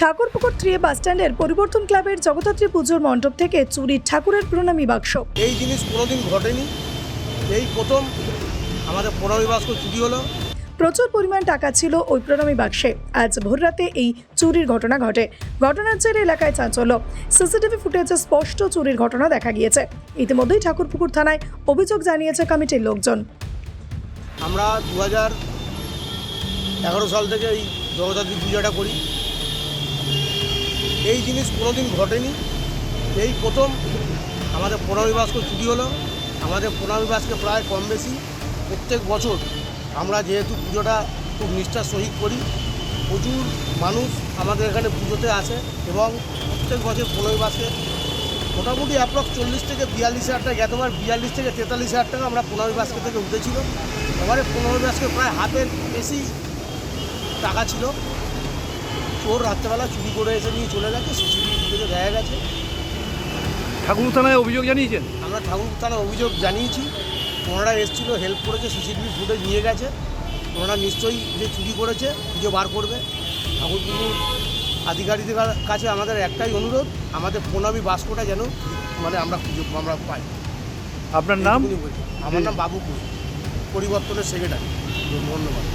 Thakurpukur three বাস স্ট্যান্ডের পরিবর্তন ক্লাবের জগদ্ধাত্রী পুজোর মণ্ডপ থেকে চুরির ঠাকুরের প্রণামী বাক্স। এই জিনিস কোনোদিন ঘটেনি। এই প্রথম আমাদের প্রণবী বাস্ক চুরি হলো। প্রচুর পরিমাণ টাকা ছিল ওই প্রণামী বাক্সে। আজ ভোররাতে এই চুরির ঘটনা ঘটে। ঘটনার জেরে এলাকায় চাঞ্চল্য। সিসিটিভি ফুটেজে স্পষ্ট চুরির ঘটনা দেখা গিয়েছে। ইতিমধ্যেই ঠাকুরপুকুর থানায় অভিযোগ জানিয়েছে কমিটির লোকজন। আমরা দু হাজার এগারো সাল থেকে এই জগদ্ধাত্রী পূজাটা করি। এই জিনিস কোনোদিন ঘটেনি। এই প্রথম আমাদের প্রণবী বাস্ক চুরি হলো। আমাদের প্রণবী বাসকে প্রায় কম বেশি। প্রত্যেক বছর আমরা যেহেতু পুজোটা খুব নিষ্ঠার সহিত করি, প্রচুর মানুষ আমাদের এখানে পুজোতে আসে এবং প্রত্যেক বছর প্রণবী বাসকে মোটামুটি অ্যাপ্রক্স চল্লিশ থেকে বিয়াল্লিশ হাজার টাকা গতবার বিয়াল্লিশ থেকে তেতাল্লিশ হাজার টাকা আমরা পনেরো বাস্কে থেকে উঠেছিল। এবারে পনেরো বাস্কে প্রায় হাতের বেশি টাকা ছিল। চোর রাত্রেবেলা চুরি করে এসে নিয়ে চলে গেছে সিসিটিভি ফুটেজে দেখা গেছে। ঠাকুর থানায় অভিযোগ জানিয়েছেন? আমরা ঠাকুর থানায় অভিযোগ জানিয়েছি ওনারা এসেছিল হেল্প করেছে সিসিটিভি ফুটেজ নিয়ে গেছে। ওনারা নিশ্চয়ই যে চুরি করেছে খুঁজে বার করবে। ঠাকুরপুকুর আধিকারিকদের কাছে আমাদের একটাই অনুরোধ আমাদের প্রণামী বাস্কটা যেন মানে আমরা খুঁজে আমরা পাই। আপনার নাম। আমার নাম বাবু পরিবর্তনের সেক্রেটারি। ধন্যবাদ।